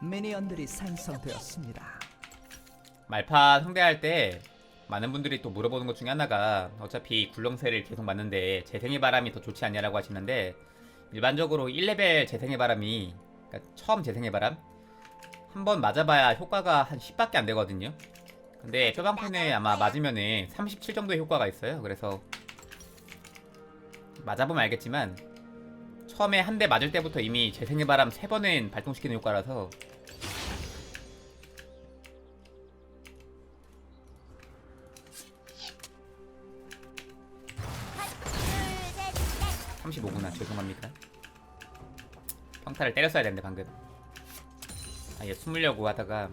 미니언들이 생성되었습니다. 말파 상대할 때 많은 분들이 또 물어보는 것 중에 하나가 어차피 굴렁쇠를 계속 맞는데 재생의 바람이 더 좋지 않냐라고 하시는데 일반적으로 1레벨 재생의 바람이 그러니까 처음 재생의 바람 한 번 맞아봐야 효과가 한 10밖에 안 되거든요. 근데 뼈방편에 아마 맞으면은 37 정도의 효과가 있어요. 그래서 맞아보면 알겠지만 처음에 한 대 맞을 때부터 이미 재생의 바람 3번은 발동시키는 효과라서. 둘셋 35구나. 죄송합니다. 평타를 때렸어야 되는데 방금. 아얘 숨으려고 하다가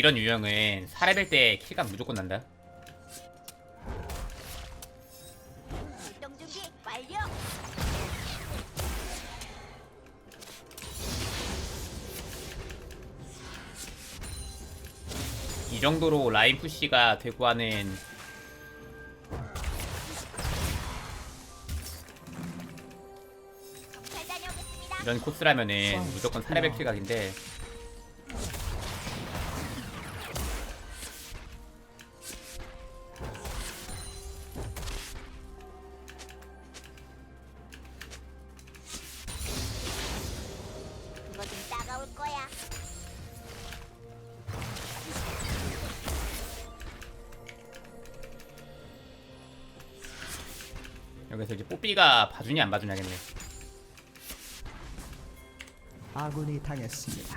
이런 유형은 4레벨 때 킬감 무조건 난다 출동 준비 완료. 이 정도로 라인 푸시가 되고 하는 잘 다녀오겠습니다. 이런 코스라면은 무조건 4레벨 킬각인데 여기서 이제 뽀삐가 봐주냐 안 봐주냐겠네 아군이 당했습니다.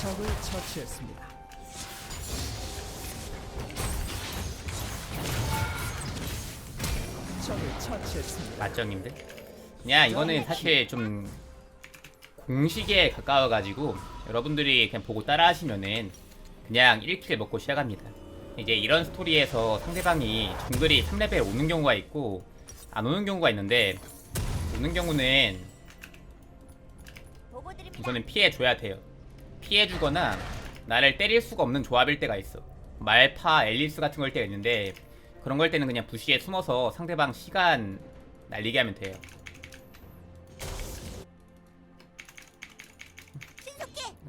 적을 처치했습니다. 적을 처치했습니다. 맞정인데 그냥 이거는 사실 좀 공식에 가까워가지고 여러분들이 그냥 보고 따라 하시면은 그냥 1킬 먹고 시작합니다. 이제 이런 스토리에서 상대방이 정글이 3레벨 오는 경우가 있고 안 오는 경우가 있는데 오는 경우는. 우선은 피해줘야 돼요. 피해주거나 나를 때릴 수가 없는 조합일 때가 있어. 말파, 앨리스 같은 걸 때가 있는데 그런 걸 때는 그냥 부시에 숨어서 상대방 시간 날리게 하면 돼요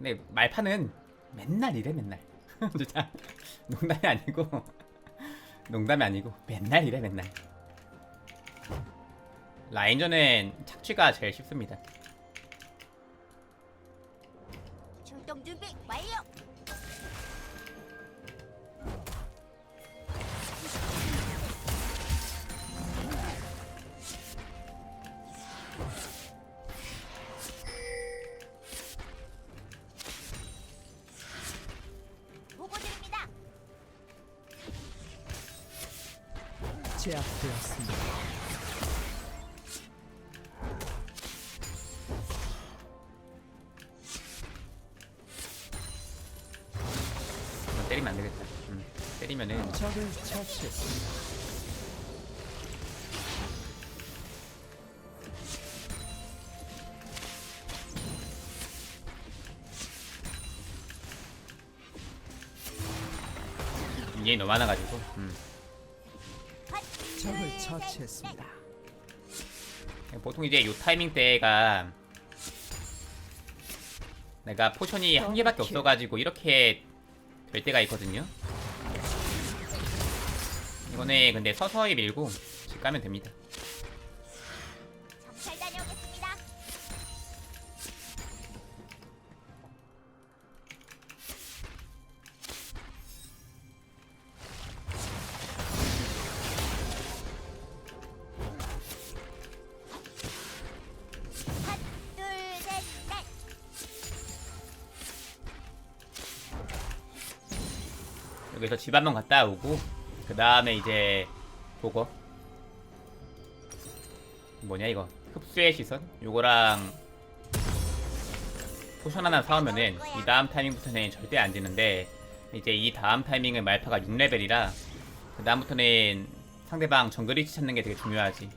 근데 말파는 맨날 이래 맨날. 진짜 농담이 아니고 농담이 아니고 맨날 이래 맨날. 라인전은 착취가 제일 쉽습니다. 준비 완료. 제압되었습니다. 이거 때리면 안 되겠다 음, 때리면은 적을 처치했습니다. 인연이 너무 많아가지고 처치했습니다. 보통 이제 요 타이밍 때가 내가 포션이 한 개밖에 없어가지고 이렇게 될 때가 있거든요. 이번에 근데 서서히 밀고 집 가면 됩니다. 집 한번 갔다 오고 그 다음에 이제 보고 뭐냐 이거 흡수의 시선 요거랑 포션 하나 사오면은 이 다음 타이밍부터는 절대 안 지는데 이제 이 다음 타이밍은 말파가 6레벨이라 그 다음부터는 상대방 정글 위치 찾는 게 되게 중요하지.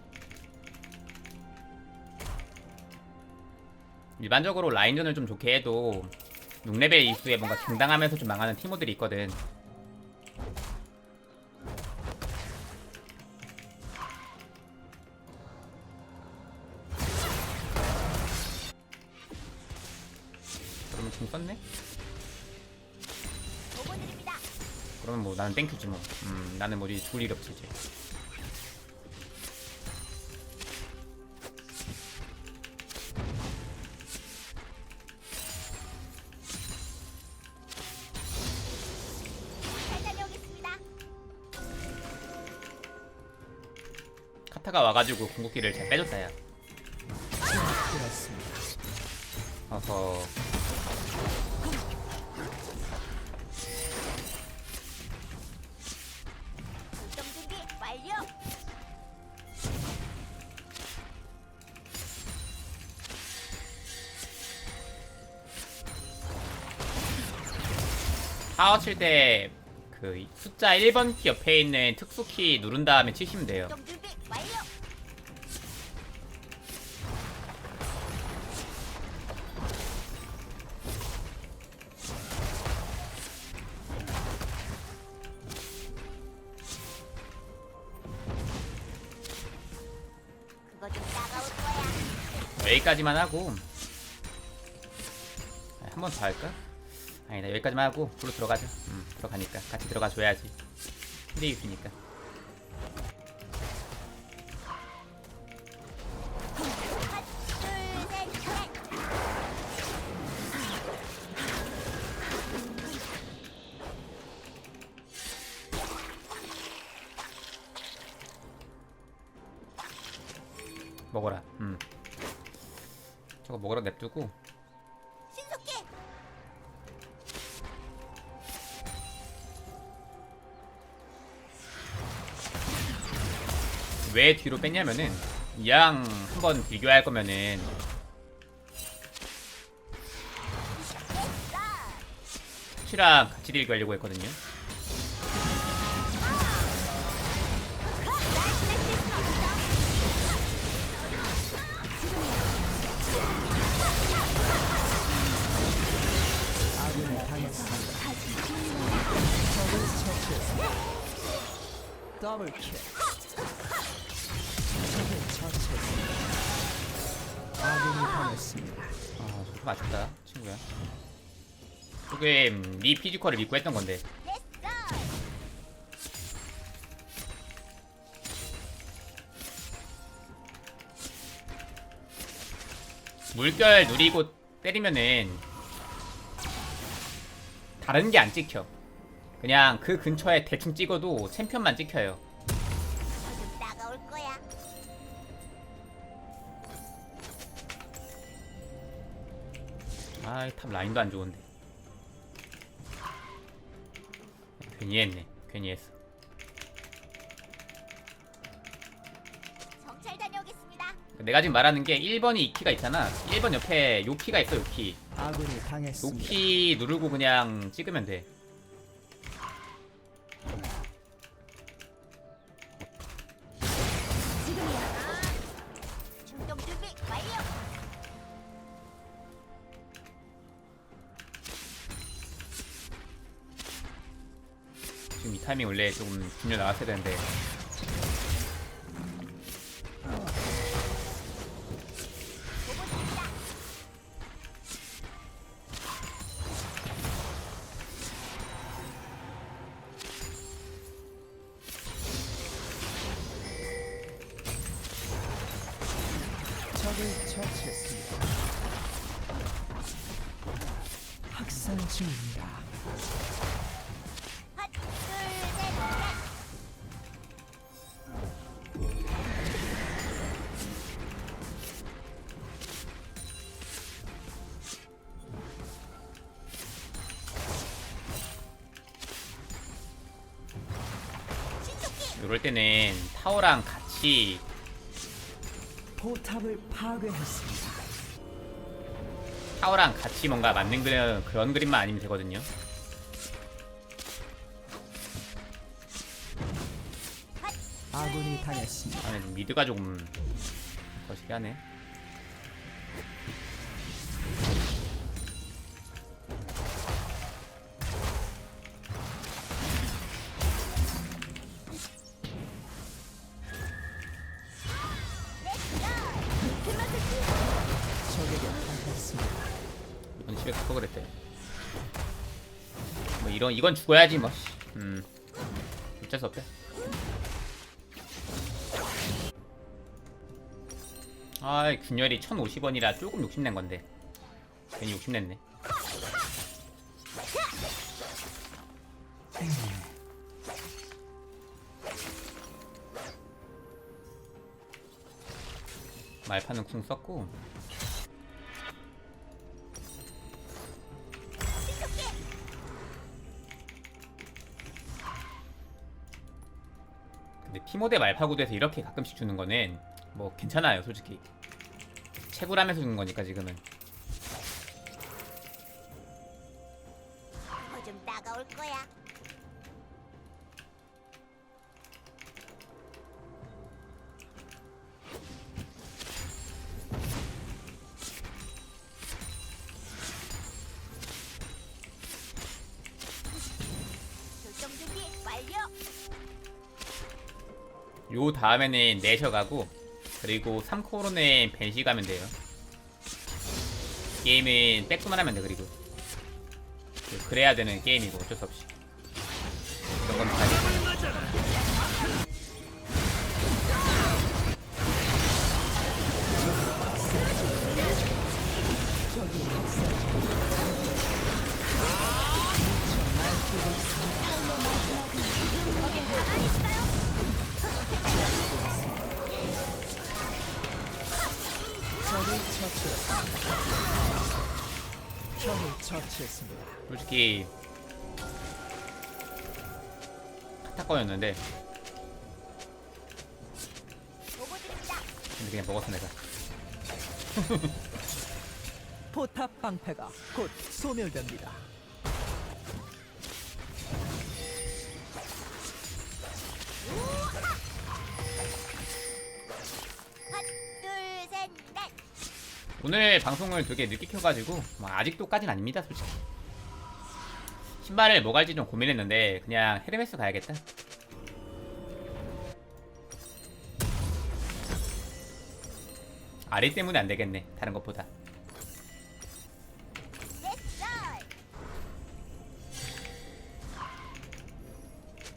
일반적으로 라인전을 좀 좋게 해도 6레벨 이후에 뭔가 당당하면서 좀 망하는 티모들이 있거든. 썼네? 그러면 뭐 나는 땡큐지 뭐. 음, 나는 뭐지 죽을 일 없지 이제. 카타가 와가지고 궁극기를 잘 빼줬다 야. 파워 칠 때 그 숫자 1번 키 옆에 있는 특수 키 누른 다음에 치시면 돼요. 출동 준비 완료. 그거 좀 따가울 거야. 여기까지만 하고 한 번 더 할까? 아니다 여기까지만 하고 불로 들어가자. 음, 들어가니까 같이 들어가 줘야지. 셋, 넷. 먹어라. 음. 저거 먹으라 냅두고 왜 뒤로 뺐냐면은 이양 한번 비교할 거면은 치랑 같이 했거든요. 당했습니다. 적을 처치했습니다. 더블 킬. 아, 좀 아쉽다, 친구야. 그게 음, 네 피지컬을 믿고 했던 건데. 물결 누리고 때리면은 다른 게 안 찍혀. 그냥 그 근처에 대충 찍어도 챔피언만 찍혀요. 아이 탑 라인도 안 좋은데. 괜히 했네. 괜히 했어. 정찰 다녀오겠습니다. 내가 지금 말하는 게 1번이 2키가 있잖아. 1번 옆에 요 키가 있어, 요 키. 아군이 당했습니다. 요키 누르고 그냥 찍으면 돼. 원래 조금 중요 나왔어야 되는데. 이럴 때는 타워랑 같이 포탑을 파괴했습니다. 타워랑 같이 뭔가 맞는 그런, 그런 그림만 아니면 되거든요. 아군이 당했습니다. 아, 미드가 조금 거시기 하네. 갖고 그랬대. 뭐 이런 이건 죽어야지 뭐. 씨. 음. 어쩔 수 없대. 아, 균열이 1,050원이라 조금 욕심낸 건데. 괜히 욕심냈네. 말파는 궁 썼고 티모대 말파구도에서 이렇게 가끔씩 주는 거는 뭐 괜찮아요 솔직히 채굴하면서 주는 거니까 지금은 뭐 좀 따가울 거야. 요 다음에는 내셔 가고 그리고 3코로는 벤시 가면 돼요. 게임은 백구만 하면 돼 그리고. 그- 그래야 되는 게임이고 어쩔 수 없이 솔직히 드립니다. 근데 그냥 먹었어 내가 포탑 방패가 곧 소멸됩니다. 오늘 방송을 되게 늦게 켜가지고 뭐 아직도까진 아닙니다 솔직히 신발을 뭐 갈지 좀 고민했는데 그냥 헤르메스 가야겠다 아리 때문에 안 되겠네 다른 것보다 넷,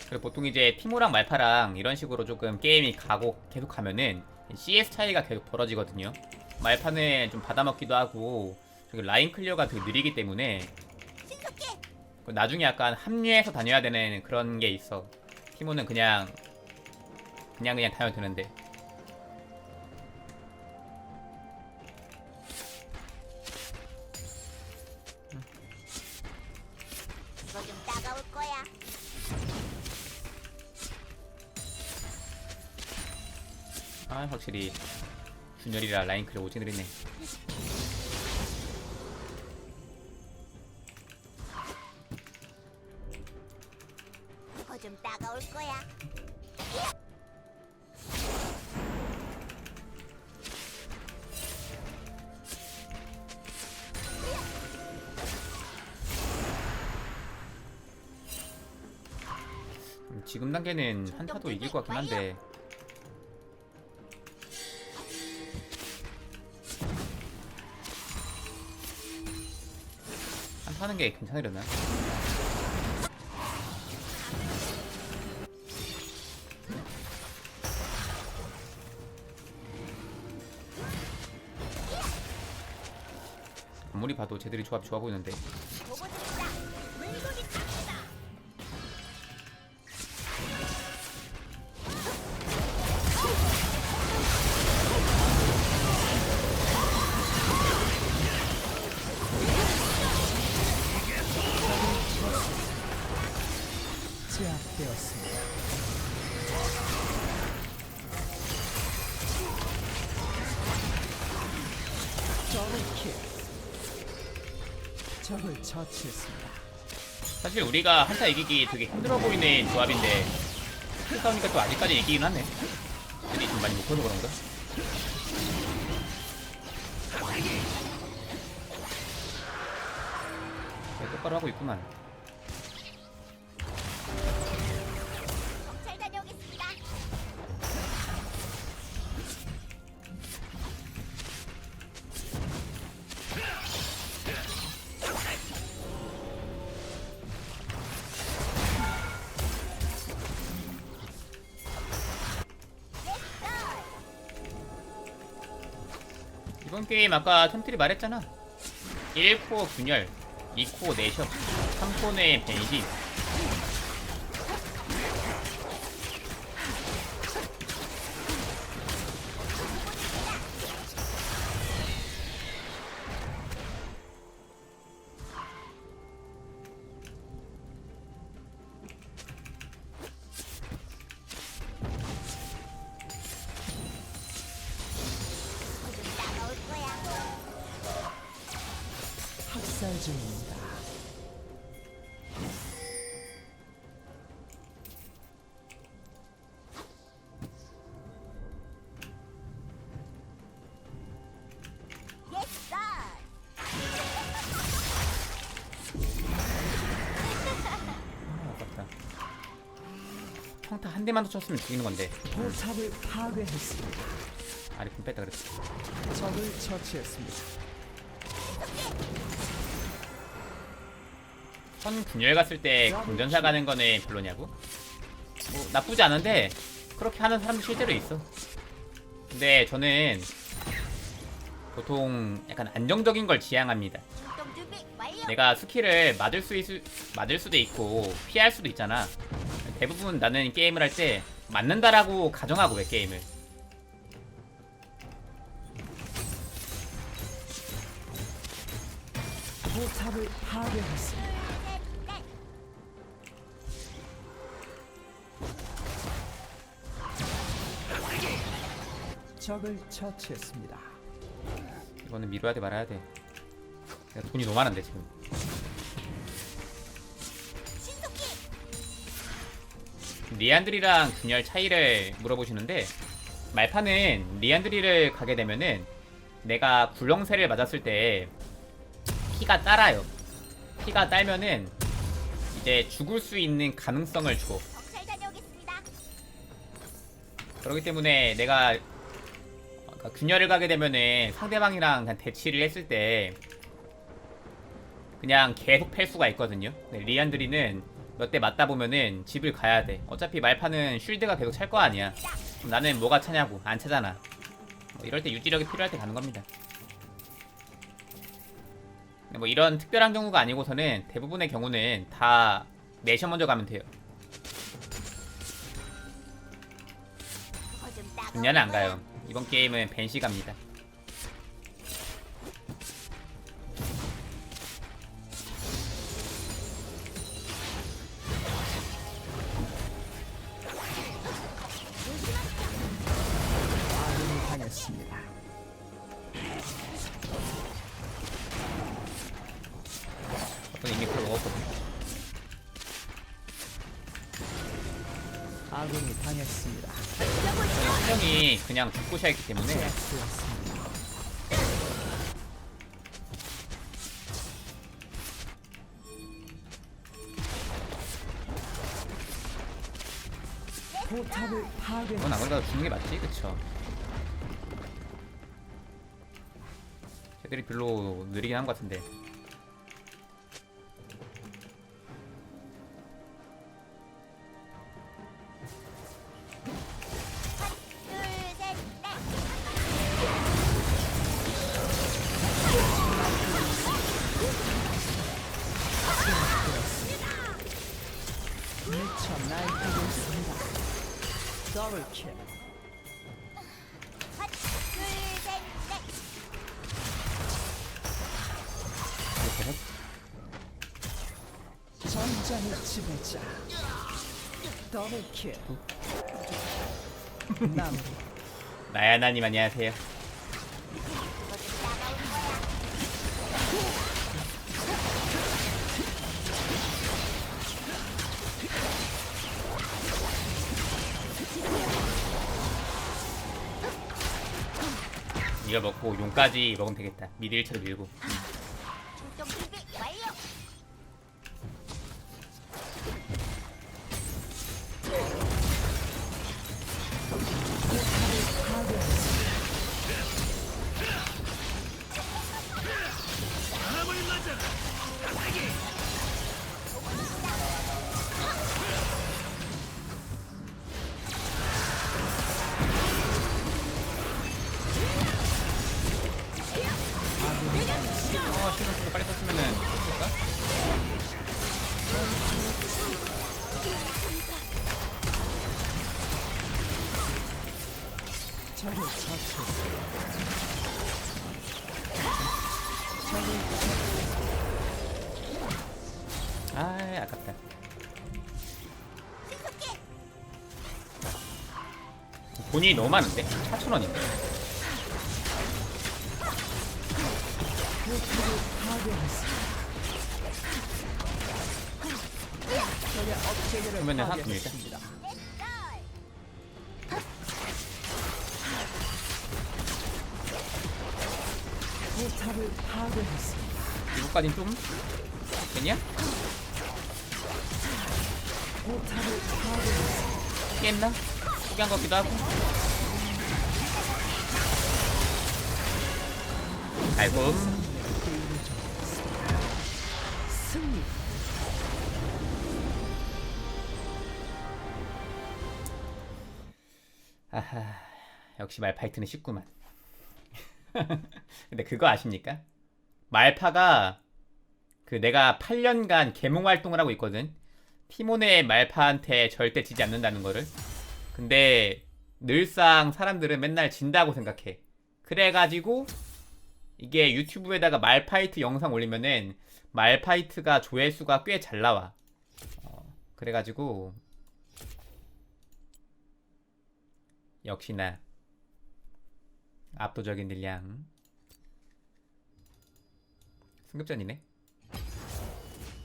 그리고 보통 이제 티모랑 말파랑 이런 식으로 조금 게임이 가고 계속 가면은 CS 차이가 계속 벌어지거든요. 말파는 좀 받아먹기도 하고 라인 클리어가 되게 느리기 때문에 나중에 약간 합류해서 다녀야 되는 그런 게 있어. 티모는 그냥 그냥 그냥 다녀도 되는데 이거 좀 따가울 거야. 아 확실히 준열이라 라인 클리어 오지 느리네. 음, 지금 단계는 한타도 이길 것 같긴 한데. 한타 하는 게 괜찮으려나? 아무리 봐도 쟤들이 조합이 좋아 보이는데 제압되었습니다. 더블킬 적을 처치했습니다. 사실 우리가 한타 이기기 되게 힘들어 보이는 조합인데 킬 싸우니까 또 아직까지 이기긴 하네 애들이 좀 많이 못 커서 그런가? 네, 똑바로 하고 있구만 게임 아까 템트리 말했잖아. 1코어 균열 2코어 내셔. 3코어 내좀 학살 중입니다. 아 평타 한 대만 더 쳤으면 죽이는 건데 포탑을 파괴했습니다. 금 뺐다 그랬어 적을 처치했습니다. 선 균열 갔을 때 공전사 가는 거는 별로냐고? 뭐 나쁘지 않은데 그렇게 하는 사람도 실제로 있어. 근데 저는 보통 약간 안정적인 걸 지향합니다. 내가 스킬을 맞을 수 있을 맞을 수도 있고 피할 수도 있잖아. 대부분 나는 게임을 할 때 맞는다라고 가정하고 왜 게임을. 포탑을 파괴했습니다. 적을 처치했습니다. 이거는 미뤄야 돼 말아야 돼. 내가 돈이 너무 많은데 지금. 신속히. 리안드리랑 균열 차이를 물어보시는데 말파는 리안드리를 가게 되면은 내가 굴렁쇠를 맞았을 때 피가 따라요. 피가 딸면은 이제 죽을 수 있는 가능성을 줘. 그렇기 때문에 내가 아까 균열을 가게 되면은 상대방이랑 그냥 대치를 했을 때 그냥 계속 팰 수가 있거든요. 네, 리안드리는 몇 대 맞다 보면은 집을 가야 돼. 어차피 말파는 쉴드가 계속 찰 거 아니야. 나는 뭐가 차냐고 안 차잖아. 뭐 이럴 때 유지력이 필요할 때 가는 겁니다. 뭐 이런 특별한 경우가 아니고서는 대부분의 경우는 다 내셔 먼저 가면 돼요. 분야는 안 거야. 가요. 이번 게임은 벤시 갑니다. 그냥 죽고셔야 했기 때문에. 포탑을 그건 안 파괴했습니다. 그래도 죽는 게 맞지, 그쵸? 쟤들이 별로 느리긴 한 것 같은데. 완전히 지배자. 더블킬. 남. 나야나님 안녕하세요. 이거 먹고 용까지 먹으면 되겠다. 미드 1차로 밀고. 돈이 너무 많은데? 4천원인데 파괴했습니다. 적의 업체계를 그러면은 한 분일까? 파괴했습니다. 널 포탑을 파괴했습니다. 이거까진 좀 되냐? 깼나? 포기한 것 같기도 하고 승리. 아하 역시 말파이트는 쉽구만 근데 그거 아십니까? 말파가 그 내가 8년간 계몽 활동을 하고 있거든 티모네 말파한테 절대 지지 않는다는 거를 근데 늘상 사람들은 맨날 진다고 생각해 그래가지고 이게 유튜브에다가 말파이트 영상 올리면은 말파이트가 조회수가 꽤 잘 나와. 어, 그래가지고 역시나 압도적인 딜량. 승급전이네